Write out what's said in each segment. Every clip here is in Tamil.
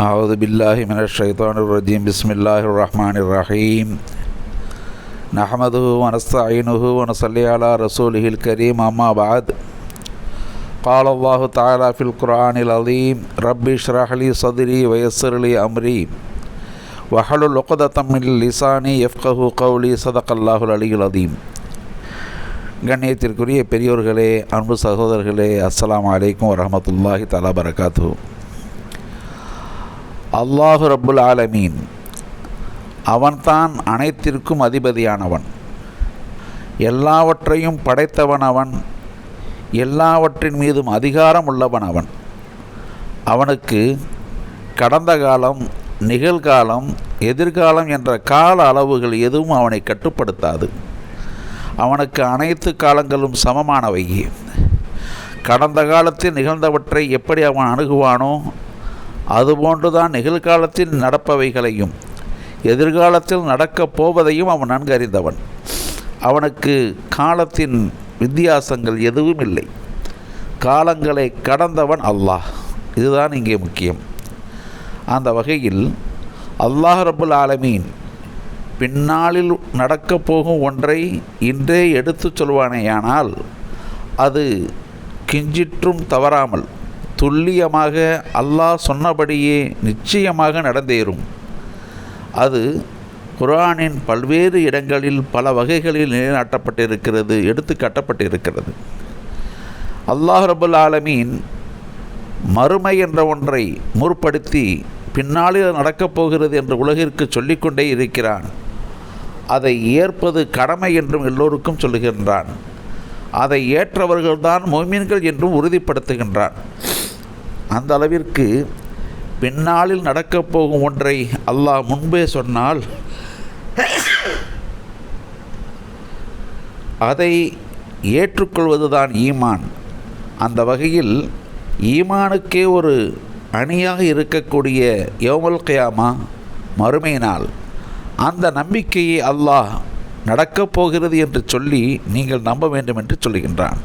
أعوذ بالله من الشيطان الرجيم بسم الله الرحمن الرحيم نحمده ونستعينه ونصلي على رسوله الكريم أما بعد قال الله تعالى في القرآن العظيم رب اشرح لي صدري ويسر لي أمري وحلل عقدة من لساني يفقه قولي صدق الله العلي العظيم கண்ணியத்திற்குரிய பெரியோர்களே அன்பு சகோதரர்களே அஸ்ஸலாமு அலைக்கும் வரஹமத்துல்லாஹி தலா பரகாத்து அல்லாஹு ரப்புல் ஆலமீன். அவன்தான் அனைத்திற்கும் அதிபதியானவன். எல்லாவற்றையும் படைத்தவன் அவன். எல்லாவற்றின் மீதும் அதிகாரம் உள்ளவன் அவன். அவனுக்கு கடந்த காலம் நிகழ்காலம் எதிர்காலம் என்ற கால அளவுகள் எதுவும் அவனை கட்டுப்படுத்தாது. அவனுக்கு அனைத்து காலங்களும் சமமானவை கடந்த காலத்தில் நிகழ்ந்தவற்றை எப்படி அவன் அணுகுவானோ அதுபோன்றுதான் நிகழ்காலத்தில் நடப்பவைகளையும் எதிர்காலத்தில் நடக்கப் போவதையும் அவன் நன்கு அறிந்தவன் அவனுக்கு காலத்தின் வித்தியாசங்கள் எதுவும் இல்லை. காலங்களை கடந்தவன் அல்லாஹ். இதுதான் இங்கே முக்கியம். அந்த வகையில் அல்லாஹ் ரபுல் ஆலமீன் பின்னாளில் நடக்கப் போகும் ஒன்றை இன்றே எடுத்துச் சொல்வானேயானால் அது கிஞ்சிற்றும் தவறாமல் துல்லியமாக அல்லாஹ் சொன்னபடியே நிச்சயமாக நடந்தேறும். அது குரானின் பல்வேறு இடங்களில் பல வகைகளில் நிலைநாட்டப்பட்டிருக்கிறது எடுத்து காட்டப்பட்டிருக்கிறது. அல்லாஹ் ரபுல் ஆலமீன் மறுமை என்ற ஒன்றை முற்படுத்தி பின்னாளில் நடக்கப் போகிறது என்று உலகிற்கு சொல்லிக்கொண்டே இருக்கிறான். அதை ஏற்பது கடமை என்றும் எல்லோருக்கும் சொல்லுகின்றான். அதை ஏற்றவர்கள்தான் மொமீன்கள் என்றும் உறுதிப்படுத்துகின்றான். அந்த அளவிற்கு பின்னாளில் நடக்கப் போகும் ஒன்றை அல்லாஹ் முன்பே சொன்னால் அதை ஏற்றுக்கொள்வதுதான் ஈமான். அந்த வகையில் ஈமானுக்கே ஒரு அணியாக இருக்கக்கூடிய யோமல் கயாமா மறுமை நாள் அந்த நம்பிக்கையை அல்லாஹ் நடக்கப் போகிறது என்று சொல்லி நீங்கள் நம்ப வேண்டும் என்று சொல்லுகின்றான்.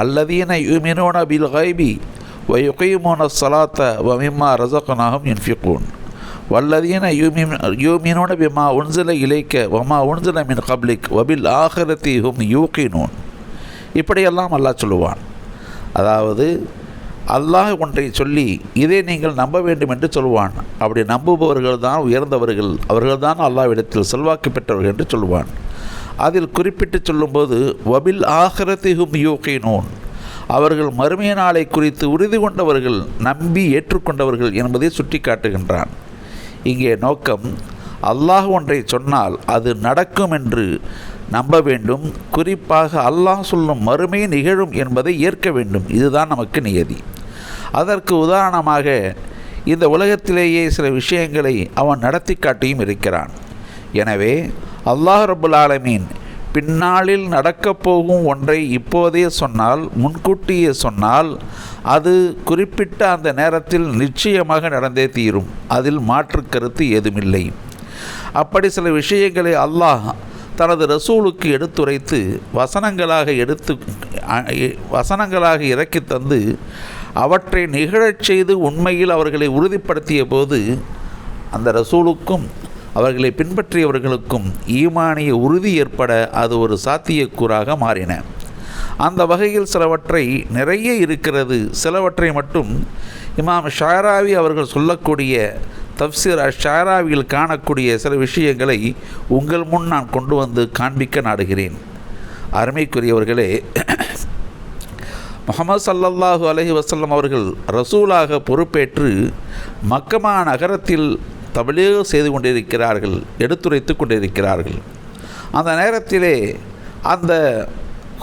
அல்லதீன யுமினோன பில் கைபி வயுகைமோன சலாத்த வமிம்மா ரசகனாகும் இன்ஃபிகூன் வல்லதீன யூமின் யூமினோன பிமா உன்சில இலைக்க வமா உன்சில மின் கப்ளிக் வபில் ஆகரத்தி ஹும் யூகினூன் இப்படியெல்லாம் அல்லாஹ் சொல்லுவான். அதாவது அல்லாஹ் ஒன்றை சொல்லி இதை நீங்கள் நம்ப வேண்டும் என்று சொல்வான் அப்படி நம்புபவர்கள் தான் உயர்ந்தவர்கள். அவர்கள் தான் அல்லாவிடத்தில் செல்வாக்கு பெற்றவர்கள் என்று சொல்வான் அதில் குறிப்பிட்டு சொல்லும்போது வபில் ஆகரத்திகும் யோகினோன். அவர்கள் மறுமைய நாளை குறித்து உறுதி கொண்டவர்கள் நம்பி ஏற்றுக்கொண்டவர்கள் என்பதை சுட்டி காட்டுகின்றான் இங்கே நோக்கம் அல்லாஹ் ஒன்றை சொன்னால் அது நடக்கும் என்று நம்ப வேண்டும். குறிப்பாக அல்லாஹ் சொல்லும் மறுமை நிகழும் என்பதை ஏற்க வேண்டும். இதுதான் நமக்கு நியதி. அதற்கு உதாரணமாக இந்த உலகத்திலேயே சில விஷயங்களை அவன் நடத்தி காட்டியும் இருக்கிறான். எனவே அல்லாஹ் ரபுல் ஆலமீன் பின்னாளில் நடக்கப் போகும் ஒன்றை இப்போதே சொன்னால் முன்கூட்டியே சொன்னால் அது குறிப்பிட்ட அந்த நேரத்தில் நிச்சயமாக நடந்தே தீரும். அதில் மாற்று கருத்து ஏதுமில்லை. அப்படி சில விஷயங்களை அல்லாஹ் தனது ரசூலுக்கு எடுத்துரைத்து வசனங்களாக எடுத்து வசனங்களாக இறக்கி தந்து அவற்றை நிகழச் செய்து உண்மையில் அவர்களை உறுதிப்படுத்திய போது அந்த ரசூலுக்கும் அவர்களை பின்பற்றியவர்களுக்கும் ஈமானிய உறுதி ஏற்பட அது ஒரு சாத்தியக்கூறாக மாறின. அந்த வகையில் சிலவற்றை நிறைய இருக்கிறது. சிலவற்றை மட்டும் இமாம் ஷாராவி அவர்கள் சொல்லக்கூடிய தப்சீர் ஷாராவியில் காணக்கூடிய சில விஷயங்களை உங்கள் முன் நான் கொண்டு வந்து காண்பிக்க நாடுகிறேன். அருமைக்குரியவர்களே முகமது சல்லல்லாஹு அலஹி வசல்லம் அவர்கள் ரசூலாக பொறுப்பேற்று மக்கமா நகரத்தில் தபிலீக செய்து கொண்டிருக்கிறார்கள் எடுத்துரைத்து கொண்டிருக்கிறார்கள். அந்த நேரத்திலே அந்த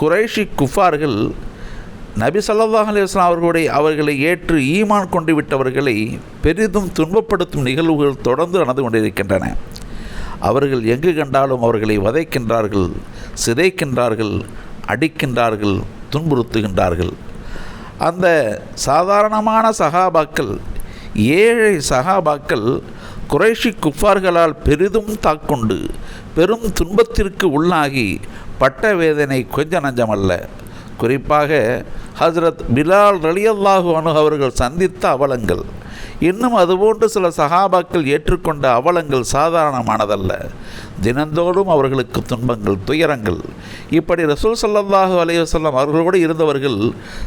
குறைஷி குஃபார்கள் நபி சல்லாஹ் அலிஸ்லாம் அவர்களுடைய அவர்களை ஏற்று ஈமான் கொண்டு விட்டவர்களை பெரிதும் துன்பப்படுத்தும் நிகழ்வுகள் தொடர்ந்து நடந்து கொண்டிருக்கின்றன. அவர்கள் எங்கு கண்டாலும் அவர்களை வதைக்கின்றார்கள் சிதைக்கின்றார்கள் அடிக்கின்றார்கள் துன்புறுத்துகின்றார்கள். அந்த சாதாரணமான சகாபாக்கள் ஏழை சகாபாக்கள் குறைஷி குஃபார்களால் பெரிதும் தாக்குண்டு பெரும் துன்பத்திற்கு உள்ளாகி பட்ட வேதனை கொஞ்ச நஞ்சமல்ல. குறிப்பாக ஹசரத் பிலால் ரலியல்லாஹு அனு அவர்கள் சந்தித்த அவலங்கள். இன்னும் அதுபோன்று சில சகாபாக்கள் ஏற்றுக்கொண்ட அவலங்கள் சாதாரணமானதல்ல. தினந்தோறும் அவர்களுக்கு துன்பங்கள் துயரங்கள். இப்படி ரசூல் சல்லாஹு அலைஹி அவர்களோடு இருந்தவர்கள்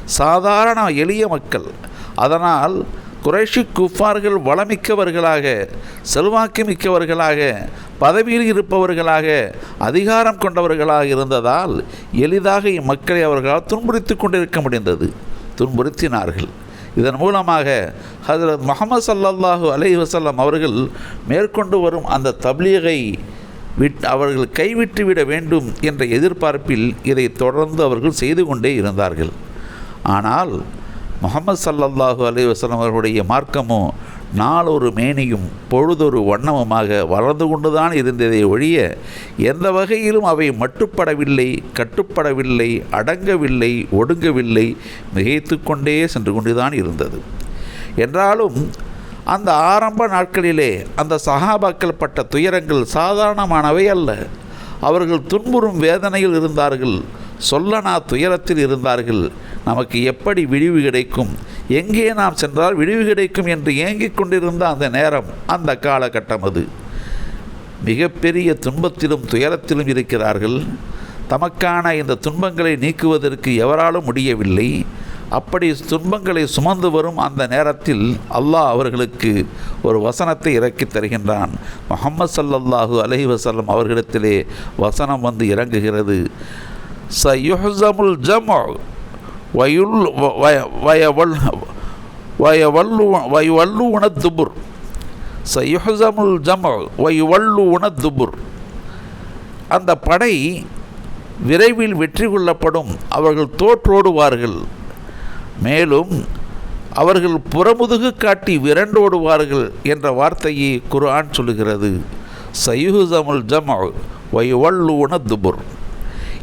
சாதாரண எளிய மக்கள். அதனால் குறைஷி குஃபார்கள் வளமிக்கவர்களாக செல்வாக்கு மிக்கவர்களாக பதவியில் இருப்பவர்களாக அதிகாரம் கொண்டவர்களாக இருந்ததால் எளிதாக இம்மக்களை அவர்களால் துன்புறுத்தி கொண்டிருக்க முடிந்தது. துன்புறுத்தினார்கள். இதன் மூலமாக ஹசரத் முகமது சல்லல்லாஹு அலி வசல்லம் அவர்கள் மேற்கொண்டு வரும் அந்த தப்லீகை விட் அவர்கள் கைவிட்டு விட வேண்டும் என்ற எதிர்பார்ப்பில் இதை தொடர்ந்து அவர்கள் செய்து கொண்டே இருந்தார்கள். ஆனால் முகமது சல்லல்லாஹு அலைஹி வஸல்லம் அவர்களுடைய மார்க்கமோ நாளொரு மேனியும் பொழுதொரு வண்ணமுமாக வளர்ந்து கொண்டுதான் இருந்ததை ஒழிய எந்த வகையிலும் அவை மட்டுப்படவில்லை கட்டுப்படவில்லை அடங்கவில்லை ஒடுங்கவில்லை மிகைத்து கொண்டே சென்று கொண்டுதான் இருந்தது. என்றாலும் அந்த ஆரம்ப நாட்களிலே அந்த சகாபாக்கள் பட்ட துயரங்கள் சாதாரணமானவை அல்ல. அவர்கள் துன்புறும் வேதனையில் இருந்தார்கள். சொல்லனா துயரத்தில் இருந்தார்கள். நமக்கு எப்படி விடிவு கிடைக்கும்? எங்கே நாம் சென்றால் விடிவு கிடைக்கும் என்று ஏங்கிக் கொண்டிருந்த அந்த நேரம் அந்த காலகட்டம் அது. மிகப்பெரிய துன்பத்திலும் துயரத்திலும் இருக்கிறார்கள். தமக்கான இந்த துன்பங்களை நீக்குவதற்கு எவராலும் முடியவில்லை. அப்படி துன்பங்களை சுமந்து வரும் அந்த நேரத்தில் அல்லாஹ் அவர்களுக்கு ஒரு வசனத்தை இறக்கித் தருகின்றான். முஹம்மது சல்லல்லாஹு அலஹி வசல்லம் அவர்களிடத்திலே வசனம் வந்து இறங்குகிறது. சயுஹமுல் ஜம் வயுல் வய- வயவல் வயவல்லு வயுவல்லு உணத்துபுர் சயுஹமுல் ஜம் வயுவல்லு உணத்துபுர் அந்த படை விரைவில் வெற்றி கொள்ளப்படும். அவர்கள் தோற்றோடுவார்கள். மேலும் அவர்கள் புறமுதுகு காட்டி விரண்டோடுவார்கள் என்ற வார்த்தையை குர்ஆன் சொல்லுகிறது. சயுஹுசமுல் ஜம் வயுவல்லூன துபுர்.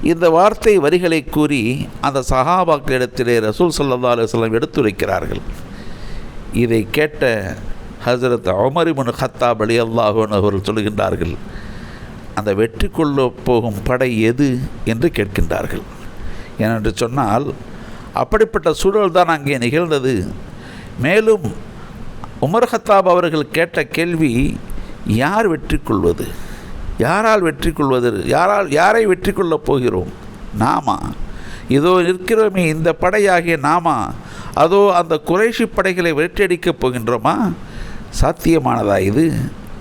இந்த வார்த்தை வரிகளை கூறி அந்த சஹாபாக்களிடத்திலே ரசூல் சல்லா அலுவலம் எடுத்துரைக்கிறார்கள். இதை கேட்ட ஹசரத் அமரிமுன் ஹத்தாப் அலி அல்லாஹன் அவர்கள் சொல்கின்றார்கள் அந்த வெற்றி கொள்ள போகும் படை எது? என்று கேட்கின்றார்கள். ஏனென்று சொன்னால் அப்படிப்பட்ட சூழல் தான் அங்கே நிகழ்ந்தது. மேலும் உமர் ஹத்தாப் அவர்கள் கேட்ட கேள்வி யார் வெற்றி கொள்வது? யாரால் வெற்றி கொள்வது யாரால் யாரை வெற்றி கொள்ளப் போகிறோம்? நாமா. இதோ நிற்கிறோமே இந்த படையாகிய நாமா. அதோ அந்த குறைஷி படைகளை வெற்றியடிக்கப் போகின்றோமா? சாத்தியமானதா இது?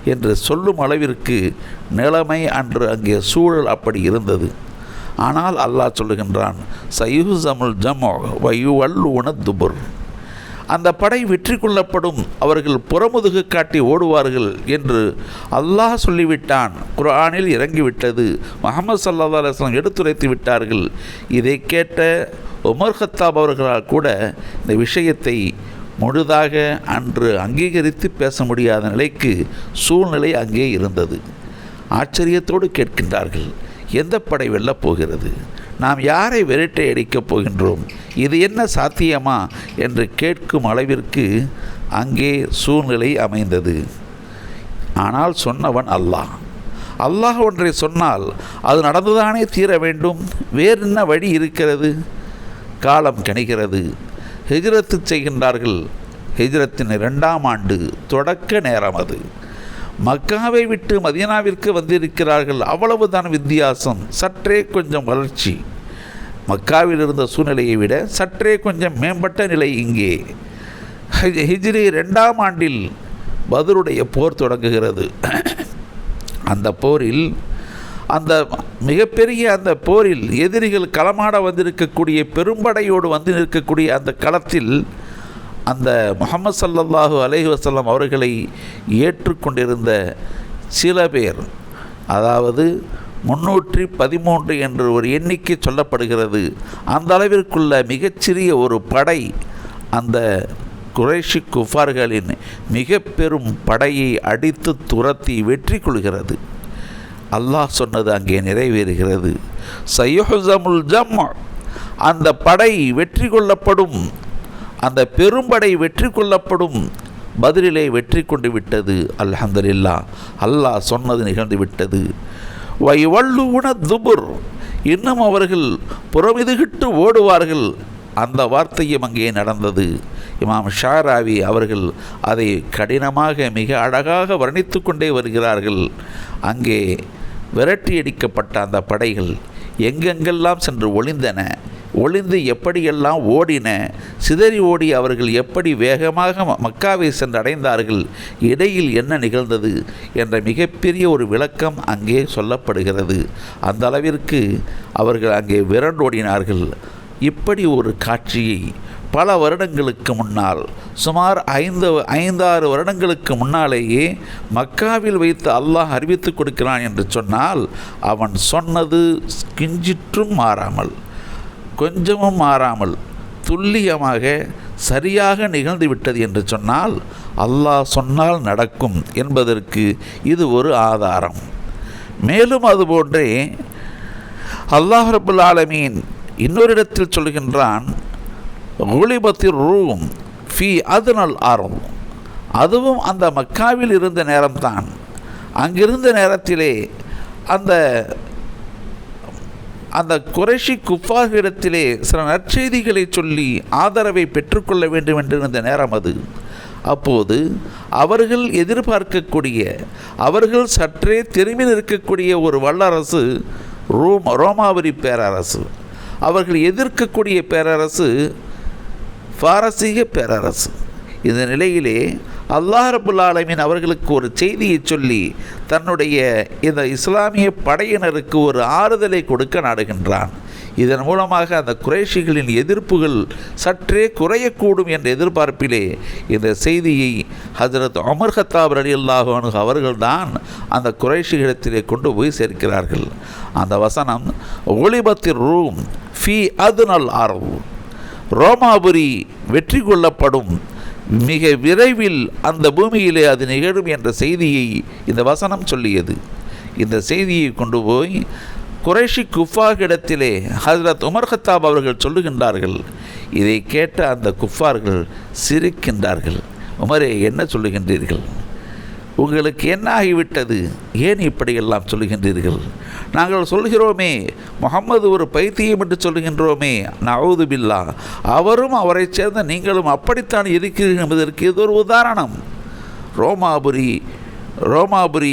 என்று சொல்லும் அளவிற்கு நிலைமை அன்று அங்கே சூழல் அப்படி இருந்தது. ஆனால் அல்லாஹ் சொல்லுகின்றான் சயுசமுல் ஜமோ வயு அல்லுவன துபுர். அந்த படை வெற்றி கொள்ளப்படும் அவர்கள் புறமுதுகு காட்டி ஓடுவார்கள் என்று அல்லாஹ் சொல்லிவிட்டான். குர்ஆனில் இறங்கிவிட்டது. முகமது சல்லா அலுவலம் எடுத்துரைத்து விட்டார்கள். இதை கேட்ட உமர் ஹத்தாப் அவர்களால் கூட இந்த விஷயத்தை முழுதாக அன்று அங்கீகரித்து பேச முடியாத நிலைக்கு சூழ்நிலை அங்கே இருந்தது. ஆச்சரியத்தோடு கேட்கின்றார்கள் எந்த படை வெல்லப் போகிறது? நாம் யாரை விரட்டை அடிக்கப் போகின்றோம்? இது என்ன சாத்தியமா? என்று கேட்கும் அளவிற்கு அங்கே சூழ்நிலை அமைந்தது. ஆனால் சொன்னவன் அல்லாஹ். அல்லாஹ் ஒன்றை சொன்னால் அது நடந்துதானே தீர வேண்டும்? வேறு என்ன வழி இருக்கிறது? காலம் கணிகிறது. ஹிஜ்ரத்து செய்கின்றார்கள். ஹிஜ்ரத்தின் இரண்டாம் ஆண்டு தொடக்க நேரம் அது. மக்காவை விட்டு மதியனாவிற்கு வந்திருக்கிறார்கள். அவ்வளவுதான் வித்தியாசம். சற்றே கொஞ்சம் வளர்ச்சி. மக்காவில் இருந்த சூழ்நிலையை விட சற்றே கொஞ்சம் மேம்பட்ட நிலை இங்கே. ஹிஜ்ரி ரெண்டாம் ஆண்டில் பதருடைய போர் தொடங்குகிறது. அந்த போரில் அந்த மிகப்பெரிய அந்த போரில் எதிரிகள் களமாட வந்திருக்கக்கூடிய பெரும்படையோடு வந்து நிற்கக்கூடிய அந்த களத்தில் அந்த முகமது சல்லல்லாஹு அலஹி வஸல்லம் அவர்களை ஏற்றுக்கொண்டிருந்த சில பேர் அதாவது முன்னூற்றி பதிமூன்று என்று ஒரு எண்ணிக்கை சொல்லப்படுகிறது. அந்த அளவிற்குள்ள மிகச்சிறிய ஒரு படை அந்த குறைஷி குஃபார்களின் மிக பெரும் படையை அடித்து துரத்தி வெற்றி கொள்கிறது. அல்லாஹ் சொன்னது அங்கே நிறைவேறுகிறது. சையுஹமுல் ஜம் அந்த படை வெற்றி கொள்ளப்படும் அந்த பெரும்படை வெற்றி கொள்ளப்படும். பதிலிலே வெற்றி கொண்டு விட்டது. அல்ஹம்துலில்லா அல்லாஹ் சொன்னது நிகழ்ந்து விட்டது. வைவல்லுன துபுர் இன்னும் அவர்கள் புறமிதுகிட்டு ஓடுவார்கள். அந்த வார்த்தையும் அங்கே நடந்தது. இமாம் ஷாராவி அவர்கள் அதை கடினமாக மிக அழகாக வர்ணித்து கொண்டே வருகிறார்கள். அங்கே விரட்டியடிக்கப்பட்ட அந்த படைகள் எங்கெங்கெல்லாம் சென்று ஒளிந்தன? ஒளிந்து எப்படியெல்லாம் ஓடின சிதறி ஓடி அவர்கள் எப்படி வேகமாக ம- மக்காவை சென்றடைந்தார்கள் இடையில் என்ன நிகழ்ந்தது என்ற மிகப்பெரிய ஒரு விளக்கம் அங்கே சொல்லப்படுகிறது. அந்த அளவிற்கு அவர்கள் அங்கே விரண்டோடினார்கள் இப்படி ஒரு காட்சியை பல வருடங்களுக்கு முன்னால் சுமார் ஐந்து ஐந்தாறு வருடங்களுக்கு முன்னாலேயே மக்காவில் வைத்து அல்லாஹ் அறிவித்து கொடுக்கிறான் என்று சொன்னால் அவன் சொன்னது கிஞ்சிற்றும் மாறாமல். கொஞ்சமும் மாறாமல் துல்லியமாக சரியாக நிகழ்ந்து விட்டது என்று சொன்னால் அல்லாஹ் சொன்னால் நடக்கும் என்பதற்கு இது ஒரு ஆதாரம். மேலும் அதுபோன்றே அல்லாஹ் ரபுல் ஆலமீன் இன்னொரு இடத்தில் சொல்கின்றான் குலிபத்தில் ரூம் ஃபி அதுனல் ஆரம் அதுவும் அந்த மக்காவில் இருந்த நேரம்தான். அங்கிருந்த நேரத்திலே அந்த அந்த குறைஷி குஃபாகிடத்திலே சில நற்செய்திகளை சொல்லி ஆதரவை பெற்றுக்கொள்ள வேண்டும் என்று இருந்த நேரம் அது. அப்போது அவர்கள் எதிர்பார்க்கக்கூடிய அவர்கள் சற்றே திரும்பி நிற்கக்கூடிய ஒரு வல்லரசு ரோம் ரோமாவரி பேரரசு. அவர்கள் எதிர்க்கக்கூடிய பேரரசு பாரசீக பேரரசு. இந்த நிலையிலே அல்லாஹ் ரபுல்லாலமின் அவர்களுக்கு ஒரு செய்தியை சொல்லி தன்னுடைய இந்த இஸ்லாமிய படையினருக்கு ஒரு ஆறுதலை கொடுக்க நாடுகின்றான். இதன் மூலமாக அந்த குறைஷிகளின் எதிர்ப்புகள் சற்றே குறையக்கூடும் என்ற எதிர்பார்ப்பிலே இந்த செய்தியை ஹசரத் அமர் ஹத்தாப் அலி அல்லாஹானு அவர்கள்தான் அந்த குறைஷிகளிடத்திலே கொண்டு போய் சேர்க்கிறார்கள். அந்த வசனம் ஒளிபத்தின் ரூம் ஃபி அதுனல் ஆரவு ரோமாபுரி வெற்றி கொள்ளப்படும் மிக விரைவில் அந்த பூமியிலே அது நிகழும் என்ற செய்தியை இந்த வசனம் சொல்லியது. இந்த செய்தியை கொண்டு போய் குறைஷி குஃபார்களிடத்திலே ஹசரத் உமர் ஹத்தாப் அவர்கள் சொல்லுகின்றார்கள். இதை கேட்ட அந்த குஃபார்கள் சிரிக்கின்றார்கள். உமரே என்ன சொல்லுகின்றீர்கள்? உங்களுக்கு என்ன ஆகிவிட்டது ஏன் இப்படியெல்லாம் சொல்லுகின்றீர்கள்? நாங்கள் சொல்கிறோமே முகம்மது ஒரு பைத்தியம் என்று சொல்கின்றோமே நவுது பில்லா அவரும் அவரைச் சேர்ந்த நீங்களும் அப்படித்தான் இருக்கிறீர்கள் என்பதற்கு இது ஒரு உதாரணம். ரோமாபுரி ரோமாபுரி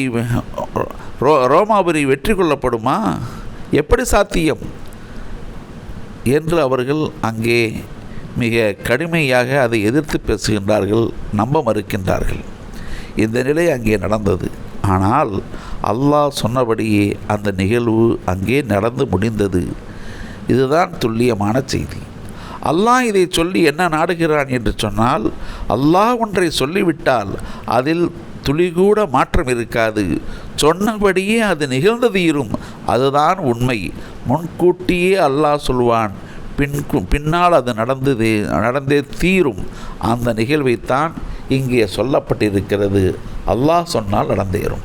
ரோ ரோமாபுரி வெற்றி கொள்ளப்படுமா? எப்படி சாத்தியம்? என்று அவர்கள் அங்கே மிக கடுமையாக அதை எதிர்த்து பேசுகின்றார்கள் நம்ப மறுக்கின்றார்கள். இந்த நிலை அங்கே நடந்தது. ஆனால் அல்லாஹ் சொன்னபடியே அந்த நிகழ்வு அங்கே நடந்து முடிந்தது. இதுதான் துல்லியமான செய்தி. அல்லாஹ் இதை சொல்லி என்ன நாடுகிறான் என்று சொன்னால் அல்லாஹ் ஒன்றை சொல்லிவிட்டால் அதில் துளிகூட மாற்றம் இருக்காது. சொன்னபடியே அது நிகழ்ந்தது இரும் அதுதான் உண்மை. முன்கூட்டியே அல்லாஹ் சொல்வான் பின் பின்னால் அது நடந்ததே நடந்தே தீரும். அந்த நிகழ்வைத்தான் இங்கே சொல்லப்பட்டிருக்கிறது. அல்லாஹ் சொன்னால் நடந்தேறும்.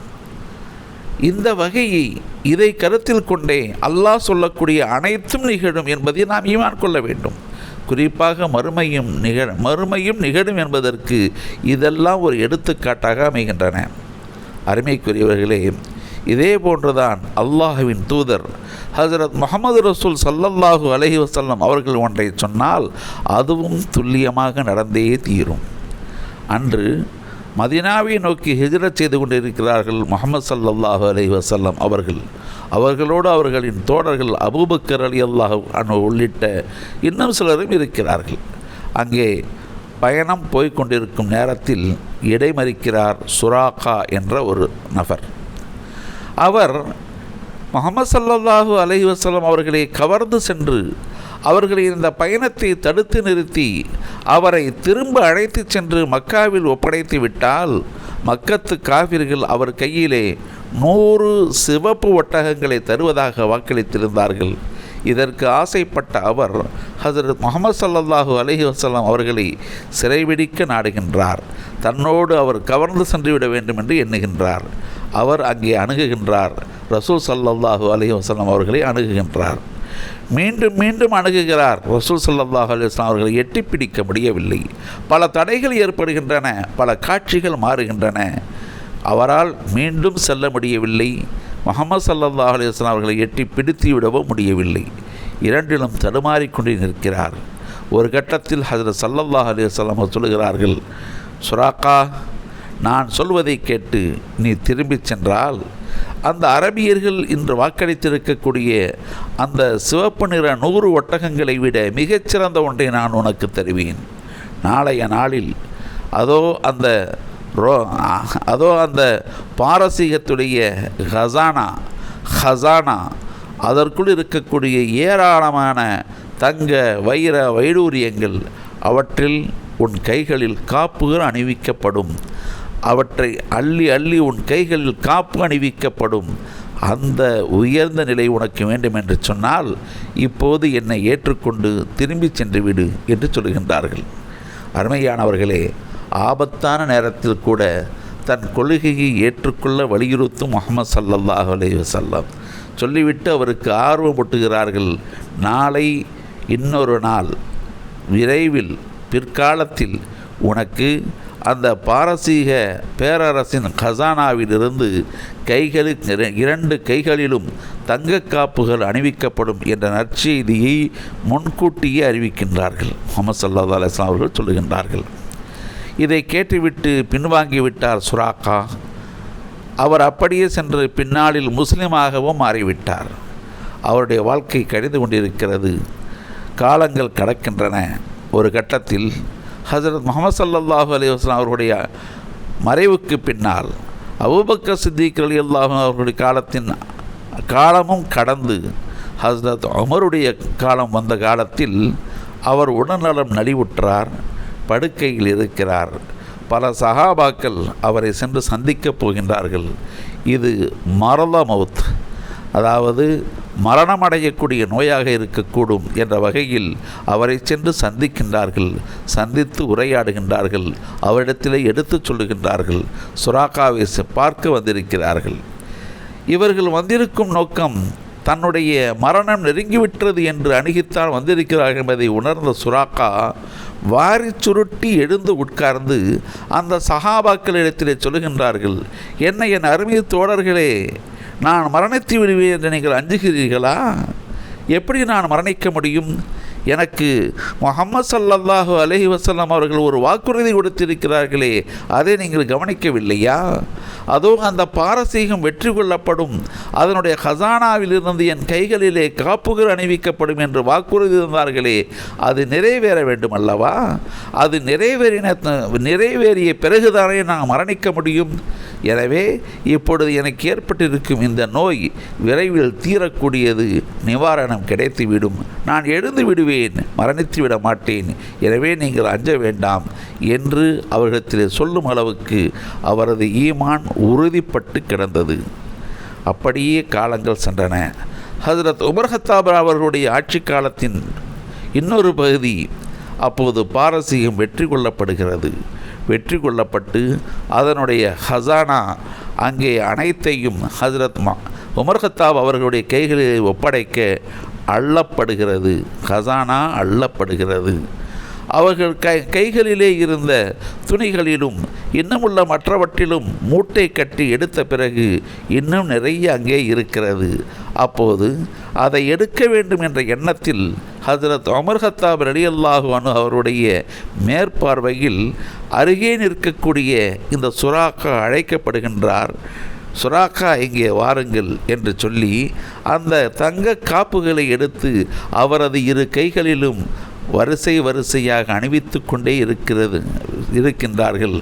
இந்த வகையை இதை கருத்தில் கொண்டே அல்லாஹ் சொல்லக்கூடிய அனைத்தும் நிகழும் என்பதை நாம் ஈமான் கொள்ள வேண்டும். குறிப்பாக மறுமையும் நிகழ் மறுமையும் நிகழும் என்பதற்கு இதெல்லாம் ஒரு எடுத்துக்காட்டாக அமைகின்றன. அருமைக்குரியவர்களே இதே போன்றுதான் அல்லாஹுவின் தூதர் ஹசரத் முகமது ரசூல் சல்லல்லாஹு அலஹி வசல்லம் அவர்கள் ஒன்றை சொன்னால் அதுவும் துல்லியமாக நடந்தே தீரும். அன்று மதினாவை நோக்கி ஹிஜ்ரத் செய்து கொண்டிருக்கிறார்கள் முகமது சல்லல்லாஹு அலி வசல்லம் அவர்கள். அவர்களோடு அவர்களின் தோழர்கள் அபூபக்கர் அலி அல்லாஹ் அனு உள்ளிட்ட இன்னும் சிலரும் இருக்கிறார்கள். அங்கே பயணம் போய்கொண்டிருக்கும் நேரத்தில் இடைமறிக்கிறார் சுராகா என்ற ஒரு நபர். அவர் முகமது சல்லல்லாஹு அலி வசல்லம் அவர்களை கவர்ந்து சென்று அவர்களின் இந்த பயணத்தை தடுத்து நிறுத்தி அவரை திரும்ப அழைத்து சென்று மக்காவில் ஒப்படைத்து விட்டால் மக்கத்து காவிர்கள் அவர் கையிலே நூறு சிவப்பு ஒட்டகங்களை தருவதாக வாக்களித்திருந்தார்கள். இதற்கு ஆசைப்பட்ட அவர் ஹசரத் முகமது சல்லல்லாஹு அலஹி வசலாம் அவர்களை சிறைபிடிக்க நாடுகின்றார். தன்னோடு அவர் கவர்ந்து சென்றுவிட வேண்டும் என்று எண்ணுகின்றார். அவர் அங்கே அணுகுகின்றார். ரசூல் சல்லாஹூ அலஹி வஸல்லம் அவர்களை அணுகுகின்றார். மீண்டும் மீண்டும் அணுகுகிறார். ரசூல் சல்லாஹ் அலுவலாம் அவர்களை எட்டி பிடிக்க முடியவில்லை. பல தடைகள் ஏற்படுகின்றன பல காட்சிகள் மாறுகின்றன. அவரால் மீண்டும் செல்ல முடியவில்லை. முகமது சல்லல்லாஹ் அலுவலாம் அவர்களை எட்டி பிடித்து விடவோ முடியவில்லை. இரண்டிலும் தடுமாறிக்கொண்டே நிற்கிறார். ஒரு கட்டத்தில் ஹசரத் சல்லல்லாஹ் அலுவலாம் சொல்லுகிறார்கள் சுராக்கா நான் சொல்வதை கேட்டு நீ திரும்பிச் சென்றால் அந்த அரபியர்கள் இன்று வாக்களித்திருக்கக்கூடிய அந்த சிவப்பு நிற நூறு ஒட்டகங்களை விட மிகச்சிறந்த ஒன்றை நான் உனக்கு தருவேன். நாளைய நாளில் அதோ அந்த ரோ அதோ அந்த பாரசீகத்துடைய ஹசானா ஹசானா அதற்குள் இருக்கக்கூடிய ஏராளமான தங்க வைர வைடூரியங்கள் அவற்றில் உன் கைகளில் காப்புகள் அணிவிக்கப்படும். அவற்றை அள்ளி அள்ளி உன் கைகளில் காப்பு அணிவிக்கப்படும். அந்த உயர்ந்த நிலை உனக்கு வேண்டும் என்று சொன்னால் இப்போது என்னை ஏற்றுக்கொண்டு திரும்பி சென்று விடு என்று சொல்கின்றார்கள் அருமையானவர்களே ஆபத்தான நேரத்தில் கூட தன் கொள்கையை ஏற்றுக்கொள்ள வலியுறுத்தும் முகமது சல்லல்லாஹ் அலைஹி வசல்லம் சொல்லிவிட்டு அவருக்கு ஆர்வமூட்டுகிறார்கள் நாளை இன்னொரு நாள். விரைவில் பிற்காலத்தில் உனக்கு அந்த பாரசீக பேரரசின் கசானாவிலிருந்து கைகளில் இரண்டு கைகளிலும் தங்கக்காப்புகள் அணிவிக்கப்படும் என்ற நற்செய்தியை முன்கூட்டியே அறிவிக்கின்றார்கள். முகமது சல்லா அலிஸ்லாம் அவர்கள் சொல்லுகின்றார்கள். இதை கேட்டுவிட்டு பின்வாங்கிவிட்டார் சுராக்கா. அவர் அப்படியே சென்று பின்னாளில் முஸ்லீமாகவும் மாறிவிட்டார். அவருடைய வாழ்க்கை கடிந்து கொண்டிருக்கிறது. காலங்கள் கடக்கின்றன. ஒரு கட்டத்தில் ஹசரத் முகமது சல்லாஹூ அலி வஸ்லாம் அவர்களுடைய மறைவுக்கு பின்னால் அபூபக்கர் சித்திக் அலி அல்லாஹ் அவர்களுடைய காலத்தின் காலமும் கடந்து ஹசரத் உமருடைய காலம் வந்த காலத்தில் அவர் உடல்நலம் நலிவுற்றார் படுக்கையில் இருக்கிறார். பல சகாபாக்கள் அவரை சென்று சந்திக்கப் போகின்றார்கள். இது மரலா மவுத் அதாவது மரணமடையக்கூடிய நோயாக இருக்கக்கூடும் என்ற வகையில் அவரை சென்று சந்திக்கின்றார்கள் சந்தித்து உரையாடுகின்றார்கள் அவரிடத்திலே எடுத்துச் சொல்லுகின்றார்கள் சுராக்காவை பார்க்க வந்திருக்கிறார்கள். இவர்கள் வந்திருக்கும் நோக்கம் தன்னுடைய மரணம் நெருங்கிவிட்டது என்று அணுகித்தான் வந்திருக்கிறார்கள் என்பதை உணர்ந்த சுராக்கா வாரி சுருட்டி எழுந்து உட்கார்ந்து அந்த சகாபாக்களிடத்திலே சொல்லுகின்றார்கள் என்ன என் அருமை தோழர்களே நான் மரணித்து விடுவேன் என்று நீங்கள் அஞ்சுகிறீர்களா? எப்படி நான் மரணிக்க முடியும்? எனக்கு முகமது சல்லல்லாஹு அலஹி வசல்லாம் அவர்கள் ஒரு வாக்குறுதி கொடுத்திருக்கிறார்களே அதை நீங்கள் கவனிக்கவில்லையா? அதோ அந்த பாரசீகம் வெற்றி கொள்ளப்படும் அதனுடைய ஹசானாவிலிருந்து என் கைகளிலே காப்புகள் அணிவிக்கப்படும் என்று வாக்குறுதி இருந்தார்களே அது நிறைவேற வேண்டும் அல்லவா? அது நிறைவேறின நிறைவேறிய பிறகுதானே நான் மரணிக்க முடியும்? எனவே இப்பொழுது எனக்கு ஏற்பட்டிருக்கும் இந்த நோய் விரைவில் தீரக்கூடியது நிவாரணம் கிடைத்துவிடும். நான் எழுந்து விடுவேன் மரணித்து விட மாட்டேன். எனவே நீங்கள் அஞ்ச வேண்டாம் என்று அவர்களிடத்தில் சொல்லும் அளவுக்கு அவரது ஈமான் உறுதிப்பட்டு கிடந்தது. அப்படியே காலங்கள் சென்றன. ஹசரத் உமர் ஹத்தாப் அவர்களுடைய ஆட்சி காலத்தின் இன்னொரு பகுதி அப்போது பாரசீகம் வெற்றி கொள்ளப்படுகிறது. வெற்றி கொள்ளப்பட்டு அதனுடைய ஹசானா அங்கே அனைத்தையும் ஹசரத் மா உமர் ஹத்தாப் அவர்களுடைய கைகளில் ஒப்படைக்க அள்ளப்படுகிறது. ஹசானா அள்ளப்படுகிறது. அவர்கள் கை கைகளிலே இருந்த துணிகளிலும் இன்னமுள்ள மற்றவற்றிலும் மூட்டை கட்டி எடுத்த பிறகு இன்னும் நிறைய அங்கே இருக்கிறது. அப்போது அதை எடுக்க வேண்டும் என்ற எண்ணத்தில் ஹசரத் உமர் ஹத்தாப் அலி அல்லாஹு அனு அவருடைய மேற்பார்வையில் அருகே நிற்கக்கூடிய இந்த சுறாக்கா அழைக்கப்படுகின்றார். சுறாக்கா இங்கே வாருங்கள் என்று சொல்லி அந்த தங்க காப்புகளை எடுத்து அவரது இரு கைகளிலும் வரிசை வரிசையாக அணிவித்து கொண்டே இருக்கிறது இருக்கின்றார்கள்.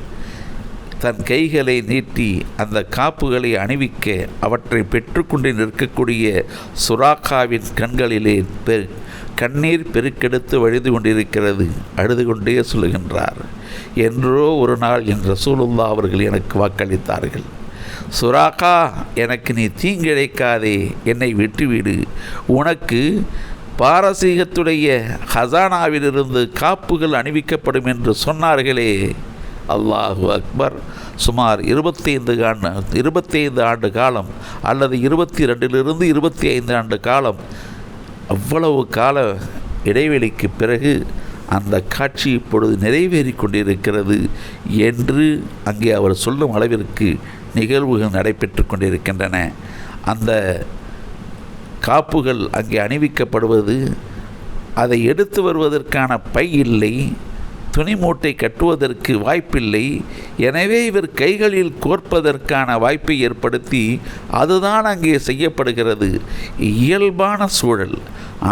தன் கைகளை நீட்டி அந்த காப்புகளை அணிவிக்க அவற்றை பெற்றுக்கொண்டு நிற்கக்கூடிய சுறாக்காவின் கண்களிலே கண்ணீர் பெருக்கெடுத்து வழிந்து கொண்டிருக்கிறது. அழுது கொண்டே சொல்லுகின்றார் என்றோ ஒரு நாள் என்ற ரசூலுல்லா அவர்கள் எனக்கு வாக்களித்தார்கள். சுராக்கா எனக்கு நீ தீங்கிழைக்காதே என்னை விட்டுவிடு. உனக்கு பாரசீகத்துடைய ஹசானாவிலிருந்து காப்புகள் அணிவிக்கப்படும் என்று சொன்னார்களே. அல்லாஹு அக்பர் சுமார் இருபத்தைந்து ஆண்டு இருபத்தைந்து ஆண்டு காலம் அல்லது இருபத்தி ரெண்டிலிருந்து இருபத்தி ஐந்து ஆண்டு காலம் அவ்வளவு கால இடைவெளிக்கு பிறகு அந்த காட்சி இப்பொழுது நிறைவேறி கொண்டிருக்கிறது என்று அங்கே அவர் சொல்லும் அளவிற்கு நிகழ்வுகள் நடைபெற்று கொண்டிருக்கின்றன. அந்த காப்புகள் அங்கே அணிவிக்கப்படுவது அதை எடுத்து வருவதற்கான பை இல்லை. துணி மூட்டை கட்டுவதற்கு வாய்ப்பில்லை. எனவே இவர் கைகளில் கோர்ப்பதற்கான வாய்ப்பை ஏற்படுத்தி அதுதான் அங்கே செய்யப்படுகிறது. இயல்பான சூழல்.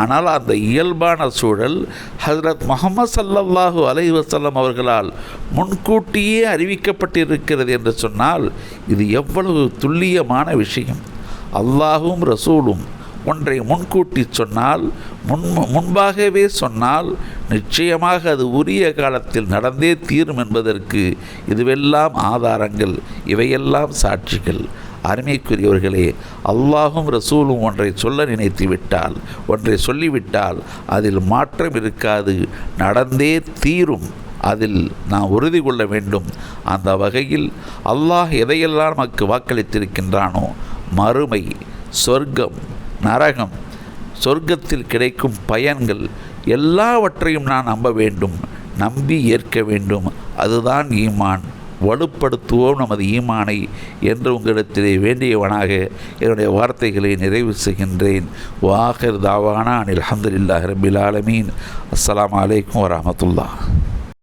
ஆனால் அந்த இயல்பான சூழல் ஹசரத் முகமது சல்லல்லாஹு அலை வசல்லம் அவர்களால் முன்கூட்டியே அறிவிக்கப்பட்டிருக்கிறது என்று சொன்னால் இது எவ்வளவு துல்லியமான விஷயம். அல்லாஹும் ரசூலும் ஒன்றை முன்கூட்டி சொன்னால் முன் முன்பாகவே சொன்னால் நிச்சயமாக அது உரிய காலத்தில் நடந்தே தீரும் என்பதற்கு இதுவெல்லாம் ஆதாரங்கள் இவையெல்லாம் சாட்சிகள். அருமைக்குரியவர்களே அல்லாஹும் ரசூலும் ஒன்றை சொல்ல நினைத்து விட்டால் ஒன்றை சொல்லிவிட்டால் அதில் மாற்றம் இருக்காது நடந்தே தீரும். அதில் நாம் உறுதி கொள்ள வேண்டும். அந்த வகையில் அல்லாஹ் எதையெல்லாம் நமக்கு வாக்களித்திருக்கின்றானோ மறுமை சொர்க்கம் நரகம் சொர்க்கத்தில் கிடைக்கும் பயன்கள் எல்லாவற்றையும் நான் நம்ப வேண்டும் நம்பி ஏற்க வேண்டும். அதுதான் ஈமான். வலுப்படுத்துவோம் நமது ஈமானை என்று உங்களிடத்திலே வேண்டியவனாக என்னுடைய வார்த்தைகளை நிறைவு செய்கின்றேன். வாஹர் தாவானா அனில் அஹமதுல்லாஹ் ரபில் ஆலமீன். அஸ்ஸலாமு அலைக்கும் வரஹமத்துல்லாஹ்.